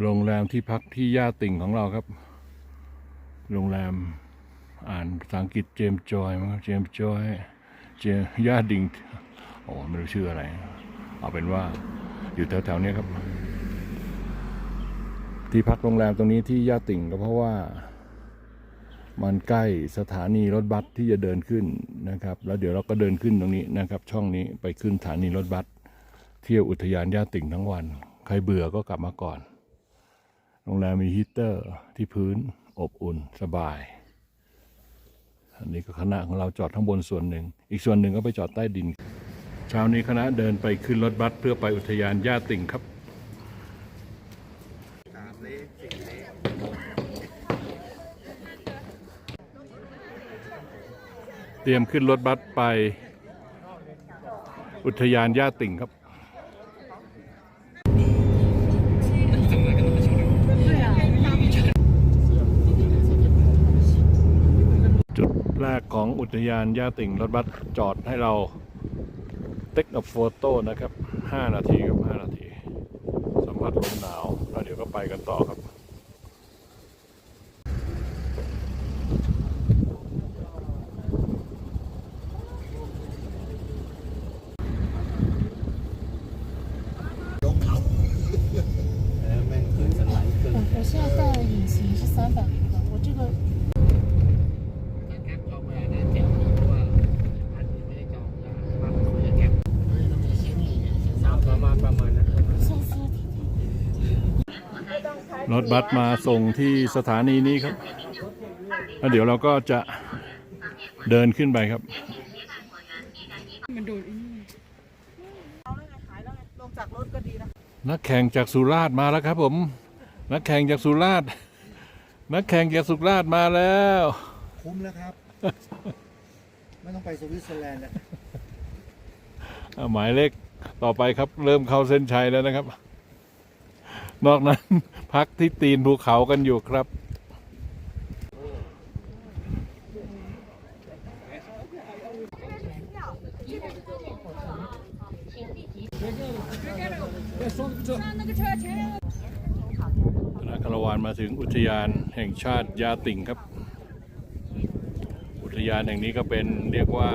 โรงแรมที่พักที่ย่าติ่งของเราครับ โรงแรมอ่านภาษาอังกฤษเจมจอยมั้งเจมจอยเจมย่าดิ่งโอ้ไม่รู้ชื่ออะไร เอาเป็นว่าอยู่แถวๆเนี้ยครับ ที่พักโรงแรมตรงนี้ที่ย่าติ่งก็เพราะว่า มันใกล้สถานีรถบัสที่จะเดินขึ้นนะครับ แล้วเดี๋ยวเราก็เดินขึ้นตรงนี้นะครับ ช่องนี้ไปขึ้นสถานีรถบัสเที่ยวอุทยานย่าติ่งทั้งวัน ใครเบื่อก็กลับมาก่อน โรงแรมมีฮีเตอร์ที่พื้นอบอุ่นสบาย อันนี้ก็คณะของเราจอดข้างบนส่วนหนึ่ง อีกส่วนหนึ่งก็ไปจอดใต้ดิน เช้านี้คณะเดินไปขึ้นรถบัสเพื่อไปอุทยานย่าติ่งครับเตรียมขึ้นรถบัสไป อุทยานย่าติ่งครับ แรกของอุทยานย่าติ่งรถบัสจอดให้เราเทคโนโฟโต้นะครับ 5 นาทีกับ 5 นาที สัมผัสลมหนาว แล้วเดี๋ยวก็ไปกันต่อครับ รถบัสมาส่งที่สถานีนี้ครับแล้วเดี๋ยวเราก็จะเดินขึ้นไปครับลงจากรถก็ดีนะ นักแข่งจากสุราษฎร์มาแล้วครับผม นักแข่งจากสุราษฎร์ นักแข่งจากสุราษฎร์มาแล้ว คุ้มแล้วครับ ไม่ต้องไปสวิตเซอร์แลนด์แล้วอ่าหมายเลขต่อไปครับ เริ่มเข้าเส้นชัยแล้วนะครับ นอกนั้น พักที่ตีนภูเขากันอยู่ครับ คณะคารวานมาถึงอุทยานแห่งชาติยาติ่งครับ อุทยานแห่งนี้ก็เป็นเรียกว่า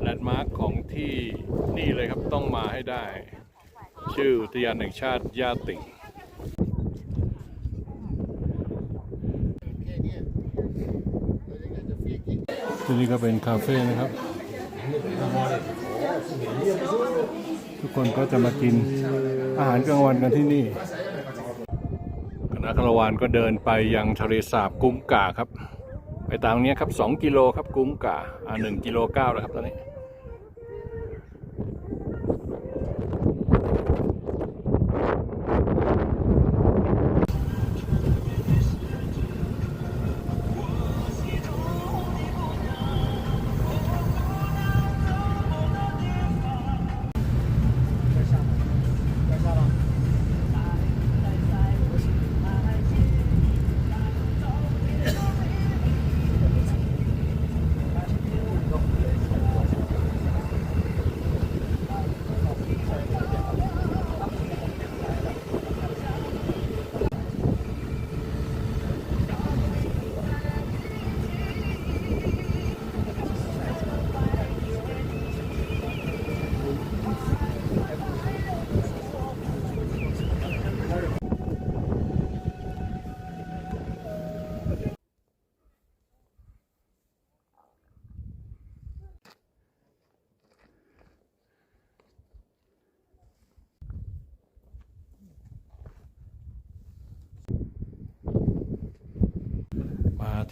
แลนด์มาร์คของที่นี่เลยครับต้องมาให้ได้ ชื่ออุทยานแห่งชาติยาติ่ง ที่นี่ก็เป็นคาเฟ่นะครับ ทุกคนก็จะมากินอาหารกลางวันกันที่นี่คณะคารวานก็เดินไปยังทะเลสาบกุ้งก่าครับ ไปตามนี้ครับ 2 กิโลครับกุ้งก่าอ่าหนึ่งกิโลเก้าแล้วครับตอนนี้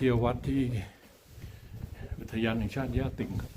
ที่ยววัดที่อุทยานแห่งชาติย่าติ่งครับ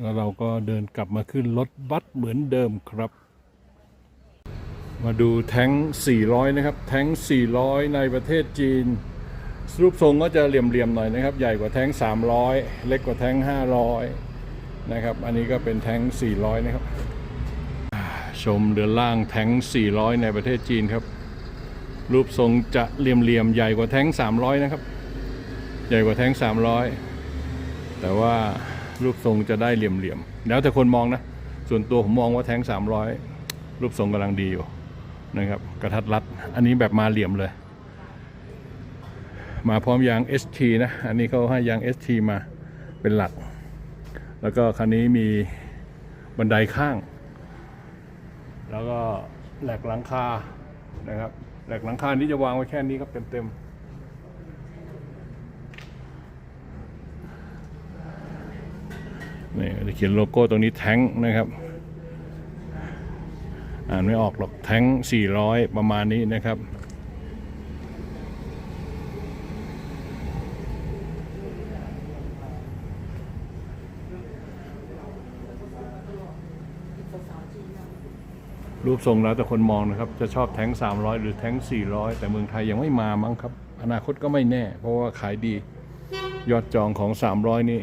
แล้วเราก็เดินกลับมาขึ้นรถบัสเหมือนเดิมครับ มาดูแท้ง 400 นะครับ แท้ง 400 ในประเทศจีน รูปทรงก็จะเหลี่ยมๆหน่อยนะครับ ใหญ่กว่าแท้ง 300 เล็กกว่าแท้ง 500 นะครับ อันนี้ก็เป็นแท้ง 400 นะครับ ชมเดินล่างแท้ง 400 ในประเทศจีนครับ รูปทรงจะเหลี่ยมๆใหญ่กว่าแท้ง 300 นะครับ หญ่กว่าแท้ง 300 แต่ว่ารูปทรงจะได้เหลี่ยมๆ แล้วแต่คนมองนะ ส่วนตัวผมมองว่าแท้ง 300 รูปทรงกำลังดีอยู่นะครับ กระทัดรัด อันนี้แบบมาเหลี่ยมเลย มาพร้อมยาง ST นะ อันนี้เขาให้ยาง ST มาเป็นหลัก แล้วก็คันนี้มีบันไดข้าง แล้วก็แหลกหลังคานะครับ แหลกหลังคานี้จะวางไว้แค่นี้ครับเต็มๆ นี่จะเขียนโลโก้ตรงนี้แท้งนะครับ อ่านไม่ออกหรอกแท้ง 400 ประมาณนี้นะครับรูปทรงแล้วแต่คนมองนะครับ จะชอบแท้ง 300 หรือแท้ง 400 แต่เมืองไทยยังไม่มามั้งครับ อนาคตก็ไม่แน่ เพราะว่าขายดี ยอดจองของ 300 นี่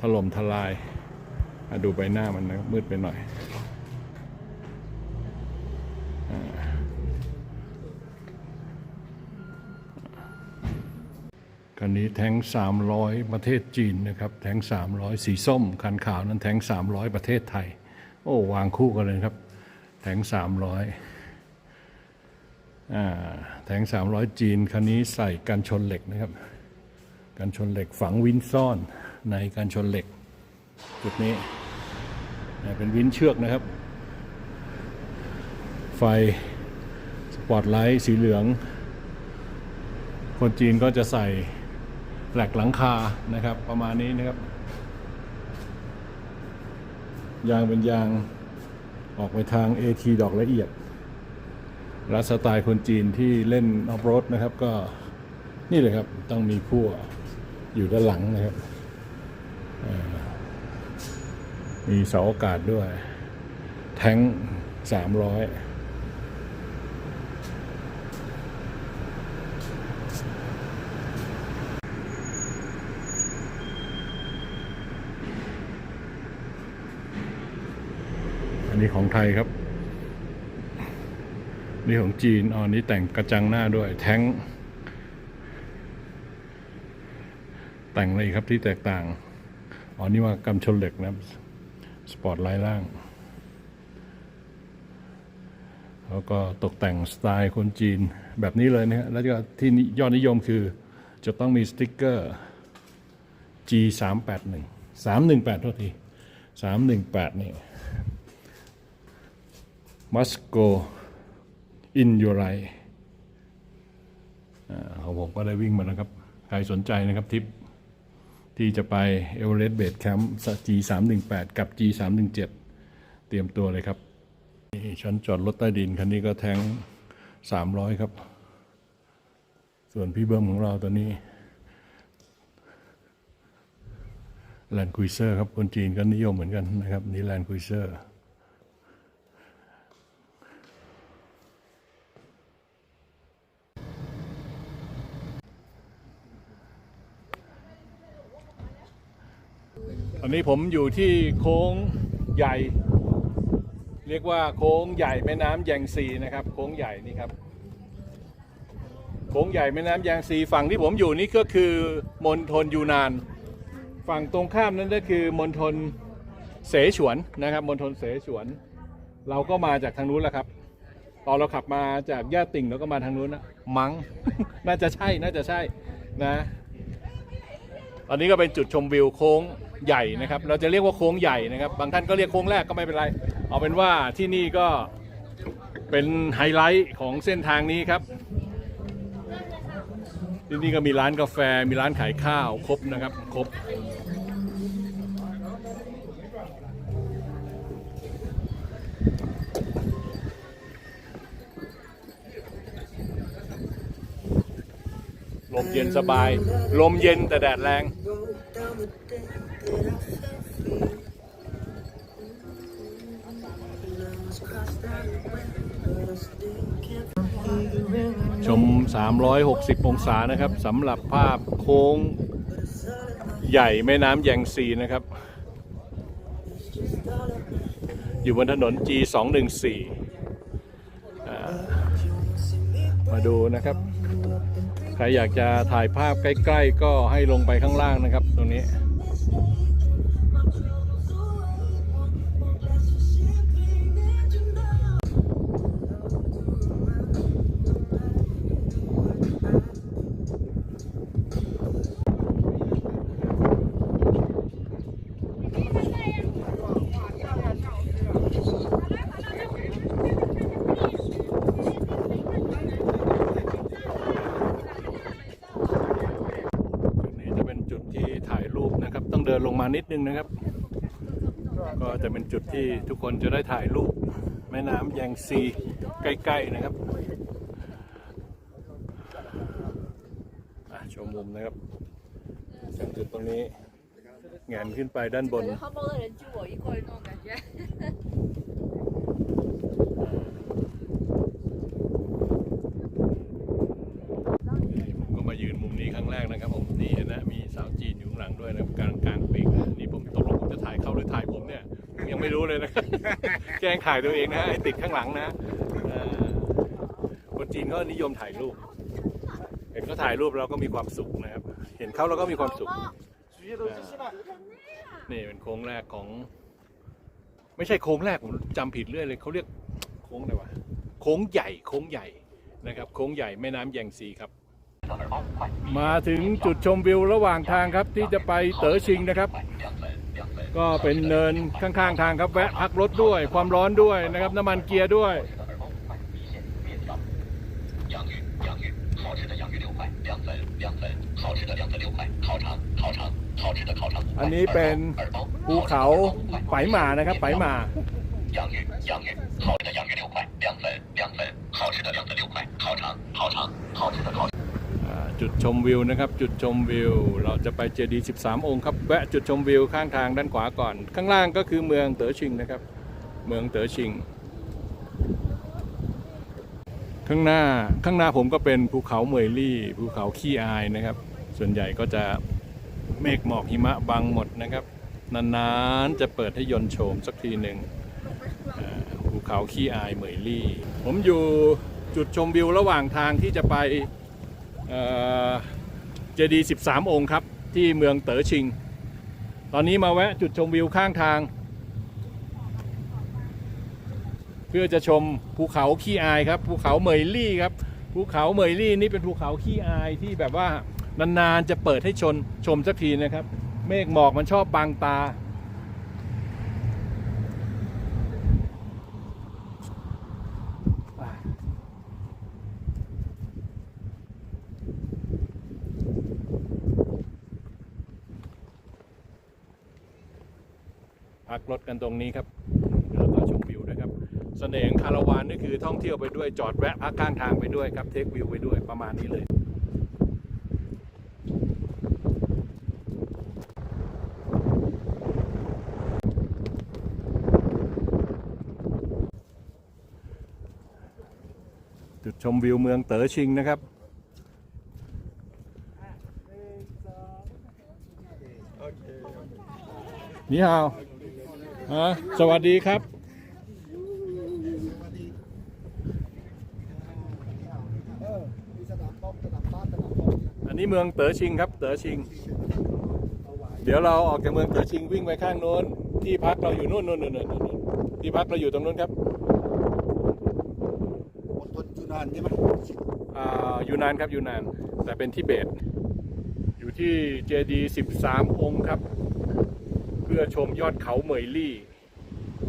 ถล่มทลายดูใบหน้ามันนะมืดไปหน่อยคันนี้แท้ง300 ประเทศจีนนะครับ แท้ง300 สีส้ม คันขาวนั้นแท้ง300 ประเทศไทย โอ้วางคู่กันเลยครับ แท้ง300อ่าแท้ง300 จีน คันนี้ใส่กันชนเหล็กนะครับ กันชนเหล็กฝังวินซ่อน ในกันชนเหล็ก จุดนี้เป็นวินเชือกนะครับ ไฟสปอตไลท์สีเหลือง คนจีนก็จะใส่แหลกหลังคานะครับ ประมาณนี้นะครับ ยางเป็นยางออกไปทาง AT ดอกละเอียดและสไตล์คนจีนที่เล่นออฟโรดนะครับก็นี่เลยครับ ต้องมีพั่วอยู่ด้านหลังนะครับ มีเสาอากาศด้วย แท้งสามร้อยอันนี้ของไทยครับ นี่ของจีนอ๋อนี่แต่งกระจังหน้าด้วย แท้งแต่งอะไรครับที่แตกต่าง อ๋อนี่ว่ากำชนเหล็กนะครับสปอร์ตไลท์ล่าง แล้วก็ตกแต่งสไตล์คนจีนแบบนี้เลยนะฮะแล้วก็ที่ยอดนิยมคือจะต้องมีสติ๊กเกอร์ G 3 8 1 3 1 8โทษที3 1 8 นี่ must go in your life อ่าของผมก็ได้วิ่งมาแล้วครับ ใครสนใจนะครับทริป ที่จะไปเอเวอเรสต์เบสแคมป์ G 3 1 8 กับ G 3 1 7 เตรียมตัวเลยครับนี่ชั้นจอดรถใต้ดิน คันนี้ก็แทง300 ครับ ส่วนพี่เบิ้มของเราตอนนี้แลนด์คุยเซอร์ครับ คนจีนก็นิยมเหมือนกันนะครับ นี่แลนด์คุยเซอร์ อนนี้ผมอยู่ที่โค้งใหญ่ เรียกว่าโค้งใหญ่แม่น้ำแยงซีนะครับ โค้งใหญ่นี่ครับ โค้งใหญ่แม่น้ำแยงซีฝั่งที่ผมอยู่นี่ก็คือมณฑลยูนาน ฝั่งตรงข้ามนั้นก็คือมณฑลเสฉวนนะครับมณฑลเสฉวน เราก็มาจากทางนู้นแหละครับตอนเราขับมาจากย่าติ่งเราก็มาทางนู้นนะมัง้งน่าจะใช่น่าจะใช่นะตอนนี้ก็เป็นจุดชมวิวโค้ง ใหญ่นะครับ เราจะเรียกว่าโค้งใหญ่นะครับ บางท่านก็เรียกโค้งแรกก็ไม่เป็นไร เอาเป็นว่าที่นี่ก็เป็นไฮไลท์ของเส้นทางนี้ครับ ที่นี่ก็มีร้านกาแฟมีร้านขายข้าวครบนะครับครบลมเย็นสบาย ลมเย็นแต่แดดแรง ชม 360 องศานะครับสำหรับภาพโค้งใหญ่แม่น้ำแยงซีนะครับ อยู่บนถนน G214 อ่ามาดูนะครับ ใครอยากจะถ่ายภาพใกล้ ๆ ก็ให้ลงไปข้างล่างนะครับตรงนี้ มานิดนึงนะครับ ก็จะเป็นจุดที่ทุกคนจะได้ถ่ายรูปแม่น้ำแยงซีใกล้ๆนะครับอะชมมุมนะครับจากจุดตรงนี้แหงนขึ้นไปด้านบน มก็มายืนมุมนี้ครั้งแรกนะครับ ผมนี่เห็นะมีสาวจีนอยู่ข้างหลังด้วยนะครับกลางกลางปีกนะนี่ผมตกลงผมจะถ่ายเขาหรือถ่ายผมเนี่ยผมยังไม่รู้เลยนะ แกล้งถ่ายตัวเองนะไอ้ติดข้างหลังนะเอ่อคนจีนก็นิยมถ่ายรูป เห็นเขาถ่ายรูปเราก็มีความสุขนะครับ เห็นเขาเราก็มีความสุข นี่เป็นโค้งแรกของ ไม่ใช่โค้งแรกผมจำผิดเรื่อยเลยเขาเรียกโค้งอะไรวะโค้งใหญ่โค้งใหญ่นะครับ โค้งใหญ่แม่น้ำแยงซีครับ มาถึงจุดชมวิวระหว่างทางครับที่จะไปเต๋อชิงนะครับ ก็เป็นเนินข้างๆทางครับแวะพักรถด้วยความร้อนด้วยนะครับ น้ำมันเกียร์ด้วย 洋芋，洋芋，好吃的洋芋六块，凉粉，凉粉，好吃的凉粉六块，烤肠，烤肠，好吃的烤肠五块。 อันนี้เป็น 耳包， ภูเขาไปหมานะครับไปหมา 洋芋，洋芋，好吃的洋芋六块，凉粉，凉粉，好吃的凉粉六块，烤肠，烤肠，好吃的烤。 จุดชมวิวนะครับ จุดชมวิว เราจะไปเจดีย์13 องค์ครับแวะจุดชมวิวข้างทางด้านขวาก่อน ข้างล่างก็คือเมืองเต๋อชิงนะครับ เมืองเต๋อชิง ข้างหน้าข้างหน้าผมก็เป็นภูเขาเมยลี่ภูเขาขี้อายนะครับ ส่วนใหญ่ก็จะเมฆหมอกหิมะบังหมดนะครับ นานๆจะเปิดให้ยนต์โฉมสักทีหนึ่งภูเขาขี้อายเมยลี่ ผมอยู่จุดชมวิวระหว่างทางที่จะไป เจดีย์13 องค์ครับ ที่เมืองเต๋อชิง ตอนนี้มาแวะจุดชมวิวข้างทาง เพื่อจะชมภูเขาขี้อายครับภูเขาเมยลี่ครับภูเขาเมยลี่นี่เป็นภูเขาขี้อายที่แบบว่านานๆจะเปิดให้ชนชมสักทีนะครับ เมฆหมอกมันชอบบังตา รถกันตรงนี้ครับแล้วก็ชมวิวนะครับเสน่ห์ของคาราวานนี่คือท่องเที่ยวไปด้วยจอดแวะพักข้างทางไปด้วยครับเทควิวไปด้วยประมาณนี้เลยจุดชมวิวเมืองเต๋อชิงนะครับนี่ฮาว ฮะสวัสดีครับเออมีสนามป้อมสนามบ้านสนามบอลอันนี้เมืองเต๋อชิงครับ เต๋อชิง เดี๋ยวเราออกจากเมืองเต๋อชิงวิ่งไปข้างโน้น ที่พักเราอยู่นู่นนู่นนู่นนู่นนู่นที่พักเราอยู่ตรงนู้นครับมณฑลจุนานใช่ไหมอ่าอยู่นานครับอยู่นาน แต่เป็นที่เบต อยู่ที่เจดีย์13 องค์ครับเพื่อชมยอดเขาเหมยลี่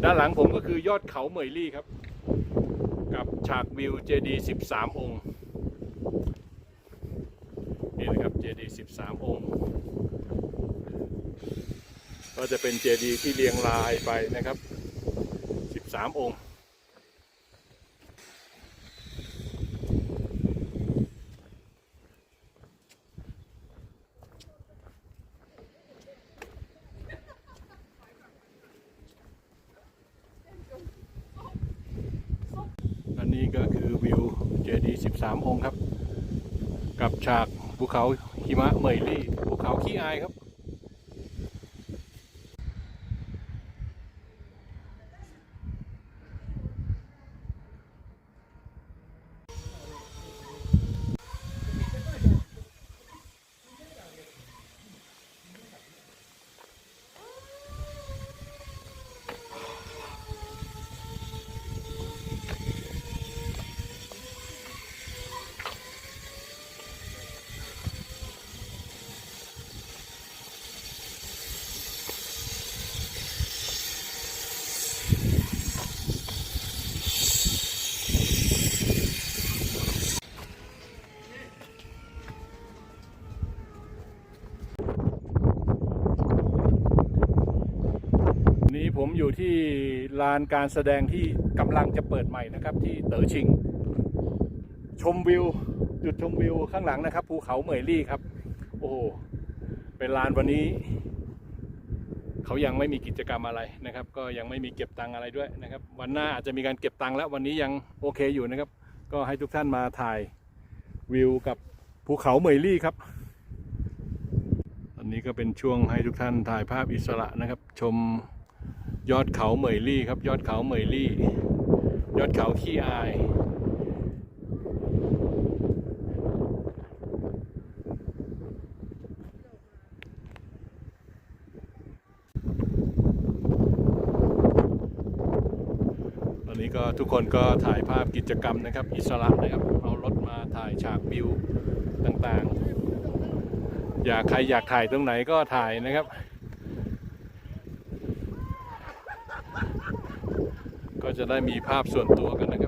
ด้านหลังผมก็คือยอดเขาเหมยลี่ครับ กับฉากวิวเจดีย์13 องค์นี่นะครับเจดีย์13 องค์ ก็จะเป็นเจดีย์ที่เรียงรายไปนะครับ 13 องค์ เจดีย์13 องค์ครับ กับฉากภูเขาหิมะเมยลี่ภูเขาขี้อายครับ อยู่ที่ลานการแสดงที่กำลังจะเปิดใหม่นะครับ ที่เต๋อชิง ชมวิว จุดชมวิวข้างหลังนะครับ ภูเขาเหมยลี่ครับ โอ้โหเป็นลานวันนี้ เขายังไม่มีกิจกรรมอะไรนะครับ ก็ยังไม่มีเก็บตังอะไรด้วยนะครับ วันหน้าอาจจะมีการเก็บตังแล้ววันนี้ยังโอเคอยู่นะครับ ก็ให้ทุกท่านมาถ่ายวิวกับภูเขาเหมยลี่ครับอันนี้ก็เป็นช่วงให้ทุกท่านถ่ายภาพอิสระนะครับ ชม ยอดเขาเหมยลี่ครับ ยอดเขาเหมยลี่ ยอดเขาขี้อาย ตอนนี้ก็ทุกคนก็ถ่ายภาพกิจกรรมนะครับ อิสระนะครับ เอารถมาถ่ายฉากวิวต่างๆ อยากใครอยากถ่ายตรงไหนก็ถ่ายนะครับ จะได้มีภาพส่วนตัวกันนะครับ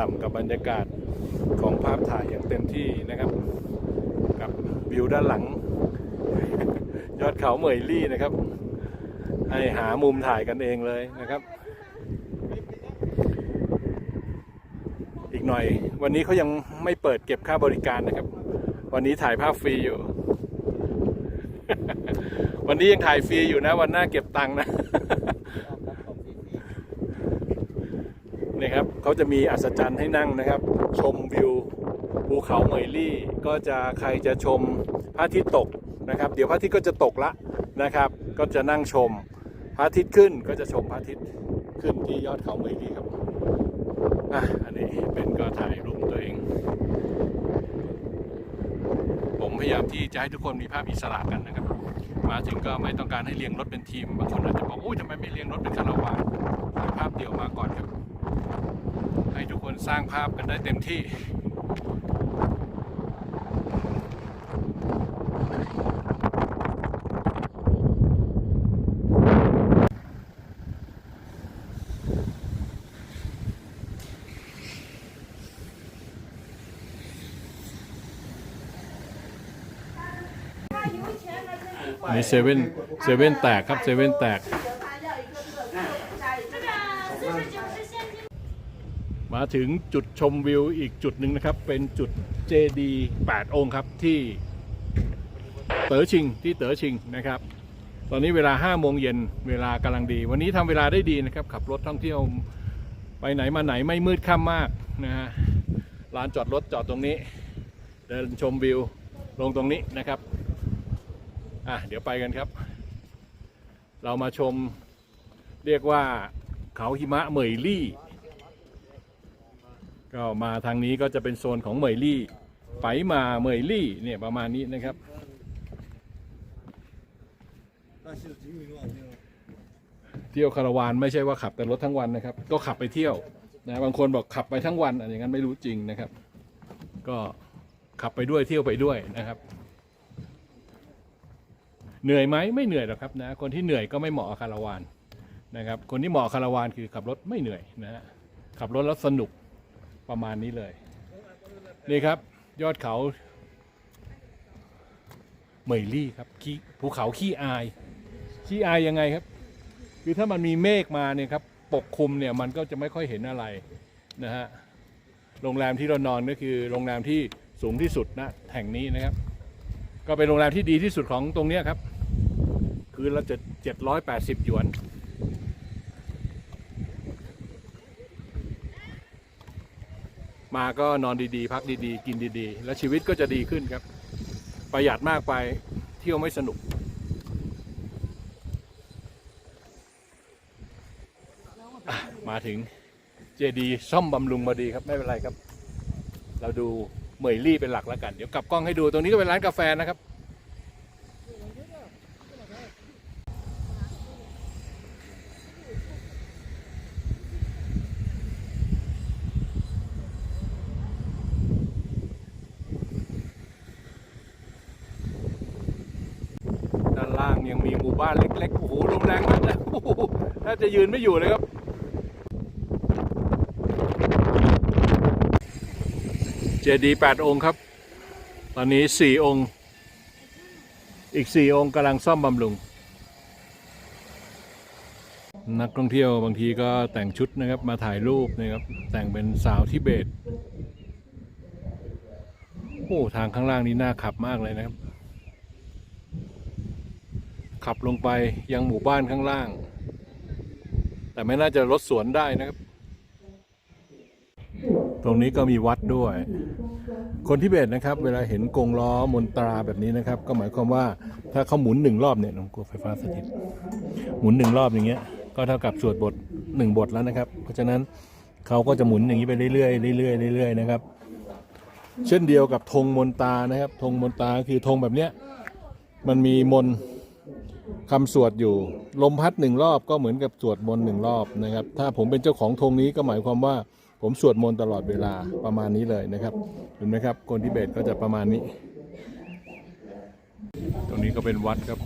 ดื่มด่ำกับบรรยากาศของภาพถ่ายอย่างเต็มที่นะครับ กับวิวด้านหลัง ยอดเขาเหมยลี่นะครับ ให้หามุมถ่ายกันเองเลยนะครับ อีกหน่อย วันนี้เขายังไม่เปิดเก็บค่าบริการนะครับ วันนี้ถ่ายภาพฟรีอยู่ วันนี้ยังถ่ายฟรีอยู่นะ วันหน้าเก็บตังค์นะ นี่ครับ เขาจะมีอัศจรรย์ให้นั่งนะครับ ชมวิวภูเขาเหมยลี่ ก็จะใครจะชมพระอาทิตย์ตกนะครับ เดี๋ยวพระอาทิตย์ก็จะตกละนะครับ ก็จะนั่งชมพระอาทิตย์ขึ้นก็จะชมพระอาทิตย์ขึ้นที่ยอดเขาเหมยลี่ครับอะอันนี้เป็นก็ถ่ายรูปตัวเอง ผมพยายามที่จะให้ทุกคนมีภาพอิสระกันนะครับ มาถึงก็ไม่ต้องการให้เรียงรถเป็นทีมบางคนอาจจะบอกอุ้ยทำไมไม่เรียงรถเป็นคาราวานถ่าภาพเดี่ยวมาก่อนครับ ให้ทุกคนสร้างภาพกันได้เต็มที่นี่เซเว่นเซเว่นแตกครับเซเว่นแตก มาถึงจุดชมวิวอีกจุดหนึ่งนะครับ เป็นจุดเจดี8องค์ครับที่เต๋อชิงที่เต๋อชิงนะครับ ตอนนี้เวลา5โมงเย็นเวลากำลังดี วันนี้ทำเวลาได้ดีนะครับ ขับรถท่องเที่ยวไปไหนมาไหนไม่มืดค่ำมากนะฮะลานจอดรถจอดตรงนี้ เดินชมวิวลงตรงนี้นะครับอะเดี๋ยวไปกันครับ เรามาชมเรียกว่าเขาหิมะเหมยลี่ ก็มาทางนี้ก็จะเป็นโซนของเหมยลี่ไปมาเหมยลี่เนี่ยประมาณนี้นะครับ เที่ยวคาราวานไม่ใช่ว่าขับแต่รถทั้งวันนะครับ ก็ขับไปเที่ยวนะบางคนบอกขับไปทั้งวันอะไรอย่างนั้นไม่รู้จริงนะครับ ก็ขับไปด้วยเที่ยวไปด้วยนะครับ เหนื่อยไหมไม่เหนื่อยหรอกครับนะคนที่เหนื่อยก็ไม่เหมาะคาราวานนะครับ คนที่เหมาะคาราวานคือขับรถไม่เหนื่อยนะฮะขับรถแล้วสนุก ประมาณนี้เลย นี่ครับยอดเขาเหมยลี่ครับขี้ภูเขาขี้อาย ขี้อายยังไงครับ คือถ้ามันมีเมฆมาเนี่ยครับปกคลุมเนี่ยมันก็จะไม่ค่อยเห็นอะไรนะฮะโรงแรมที่เรานอนก็คือโรงแรมที่สูงที่สุดณแห่งนี้นะครับ ก็เป็นโรงแรมที่ดีที่สุดของตรงนี้ครับ คืนละเจ็ดเจ็ดร้อยแปดสิบหยวน มาก็นอนดีๆ พักดีๆ กินดีๆ แล้วชีวิตก็จะดีขึ้นครับ ประหยัดมากไปเที่ยวไม่สนุกมาถึงเจดีซ่อมบำรุงมาดีครับไม่เป็นไรครับ เราดูเหมยลี่เป็นหลักแล้วกัน เดี๋ยวกลับกล้องให้ดูตรงนี้ก็เป็นร้านกาแฟนะครับ ด้านล่างยังมีหมู่บ้านเล็กๆ โอ้โหลมแรงมากเลยโอ้โหน่าจะ ยืนไม่อยู่เลยครับเจดีย์แปดองค์ครับ ตอนนี้สี่องค์ อีกสี่องค์กำลังซ่อมบำรุง นักท่องเที่ยวบางทีก็แต่งชุดนะครับมาถ่ายรูปนะครับ แต่งเป็นสาวทิเบต โอ้ทางข้างล่างนี้น่าขับมากเลยนะครับ ขับลงไปยังหมู่บ้านข้างล่าง แต่ไม่น่าจะรถสวนได้นะครับ ตรงนี้ก็มีวัดด้วย คนที่เบตนะครับ เวลาเห็นกงล้อมนตราแบบนี้นะครับ ก็หมายความว่าถ้าเขาหมุนหนึ่งรอบเนี่ยน้องกลัวไฟฟ้าสถิต หมุนหนึ่งรอบอย่างเงี้ย ก็เท่ากับสวดบทหนึ่งบทแล้วนะครับ เพราะฉะนั้นเขาก็จะหมุนอย่างนี้ไปเรื่อยๆเรื่อยๆเรื่อยๆนะครับ เช่นเดียวกับธงมนตานะครับธงมนตาคือธงแบบเนี้ยมันมีมน คำสวดอยู่ ลมพัดหนึ่งรอบก็เหมือนกับสวดมนต์หนึ่งรอบนะครับ ถ้าผมเป็นเจ้าของธงนี้ก็หมายความว่าผมสวดมนต์ตลอดเวลาประมาณนี้เลยนะครับ เห็นไหมครับคนทิเบตก็จะประมาณนี้ ตรงนี้ก็เป็นวัดครับ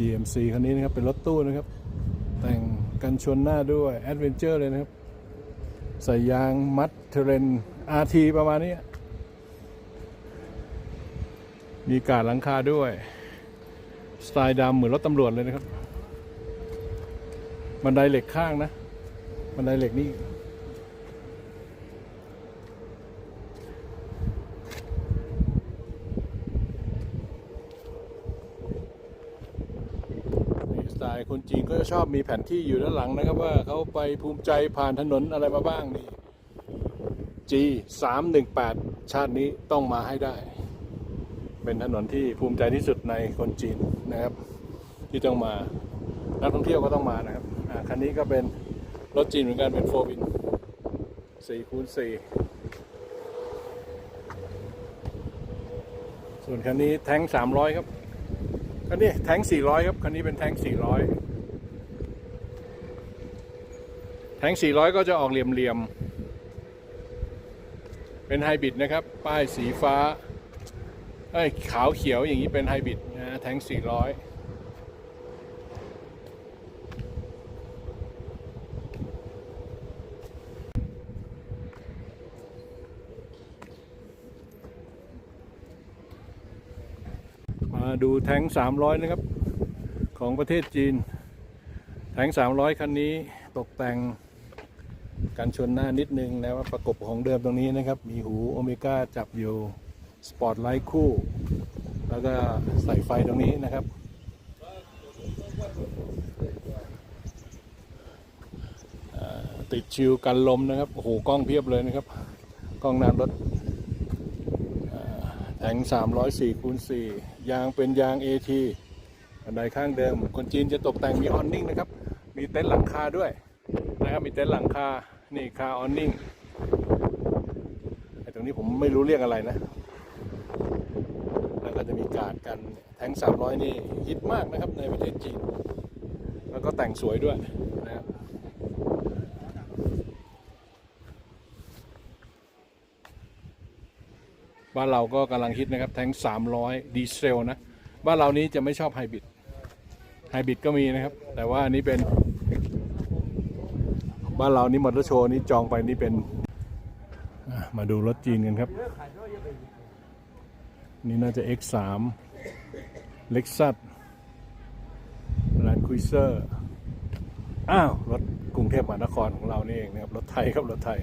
อ่ GMC คันนี้นะครับ เป็นรถตู้นะครับ แต่งกันชนหน้าด้วยแอดเวนเจอร์เลยนะครับ ใส่ยางมัดเทเรน RT ประมาณนี้ มีการหลังคาด้วย สไตล์ดำเหมือนรถตำรวจเลยนะครับ บันไดเหล็กข้างนะ บันไดเหล็กนี่สไตล์คน จีนก็จะชอบมีแผนที่อยู่ด้านหลังนะครับว่าเขาไปภูมิใจผ่านถนนอะไรมาบ้างนี่ G 3 1 8ชาตินี้ต้องมาให้ได้ เป็นถนนที่ภูมิใจที่สุดในคนจีนนะครับ ที่ต้องมานักท่องเที่ยวก็ต้องมานะครับคันนี้ก็เป็นรถจีนเหมือนกันเป็นโฟวิน4คูณ4ส่วนคันนี้แท้ง300 ครับคันนี้แท้ง400 ครับ คันนี้เป็นแท้ง400 แทง400 ก็จะออกเหลี่ยมๆ เป็นไฮบริดนะครับ ป้ายสีฟ้าเอ้ขาวเขียวอย่างนี้เป็นไฮบริดนะแทง400มาดูแทง300 นะครับ ของประเทศจีน แทง300 คันนี้ตกแต่ง กันชนหน้านิดนึงนะว่าประกบของเดิมตรงนี้นะครับ มีหูโอเมก้าจับอยู่สปอตไลท์คู่ แล้วก็ใส่ไฟตรงนี้นะครับ ติดชิวกันลมนะครับโอ้โหกล้องเพียบเลยนะครับ กล้องหน้ารถอ่าแทง304คูณ4ยางเป็นยาง AT บันไดข้างเดิม คนจีนจะตกแต่งมีออนนิ่งนะครับ มีเต็นท์หลังคาด้วยนะครับมีเต็นท์หลังคา นี่คาออนนิ่งไอ้ตรงนี้ผมไม่รู้เรียกอะไรนะ แล้วก็จะมีการดกันแทง300นี่ฮิตมากนะครับในประเทศจีน แล้วก็แต่งสวยด้วยนะครับบ้านเราก็กำลังฮิตนะครับแทง300ดีเซลนะ บ้านเรานี้จะไม่ชอบไฮบริดไฮบริดก็มีนะครับ แต่ว่าอันนี้เป็น บ้านเรานี่มอเตอร์โชว์นี่จองไปนี่เป็นมาดูรถจีนกันครับ นี่น่าจะ X3 Lexus Land Cruiser อ้าว รถกรุงเทพมหานครของเรานี่เองนะครับ รถไทยครับ รถไทย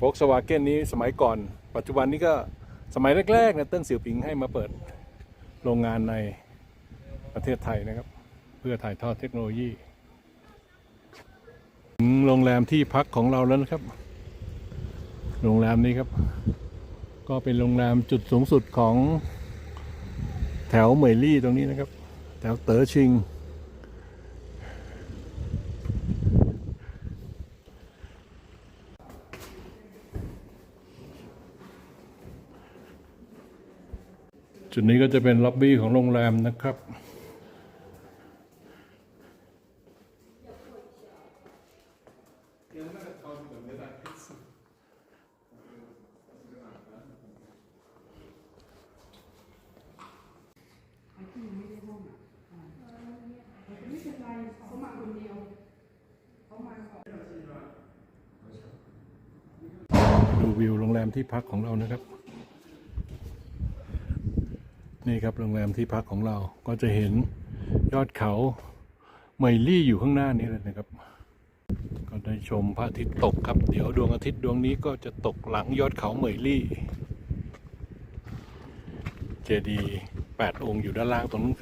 Volkswagen นี้สมัยก่อน ปัจจุบันนี้ก็สมัยแรกๆนะเติ้งเสี่ยวผิงให้มาเปิดโรงงานในประเทศไทยนะครับ เพื่อถ่ายทอดเทคโนโลยี ถึงโรงแรมที่พักของเราแล้วนะครับ โรงแรมนี้ครับ ก็เป็นโรงแรมจุดสูงสุดของแถวเหมยลี่ตรงนี้นะครับ แถวเต๋อชิง จุดนี้ก็จะเป็นล็อบบี้ของโรงแรมนะครับ ดู วิวโรงแรมที่พักของเรานะครับ นี่ครับโรงแรมที่พักของเราก็จะเห็นยอดเขาเมลี่อยู่ข้างหน้านี้เลยนะครับ ก็ได้ชมพระอาทิตย์ตกครับ เดี๋ยวดวงอาทิตย์ดวงนี้ก็จะตกหลังยอดเขาเมยลี่เจดีย์แปดองค์อยู่ด้านล่างตรงนู้น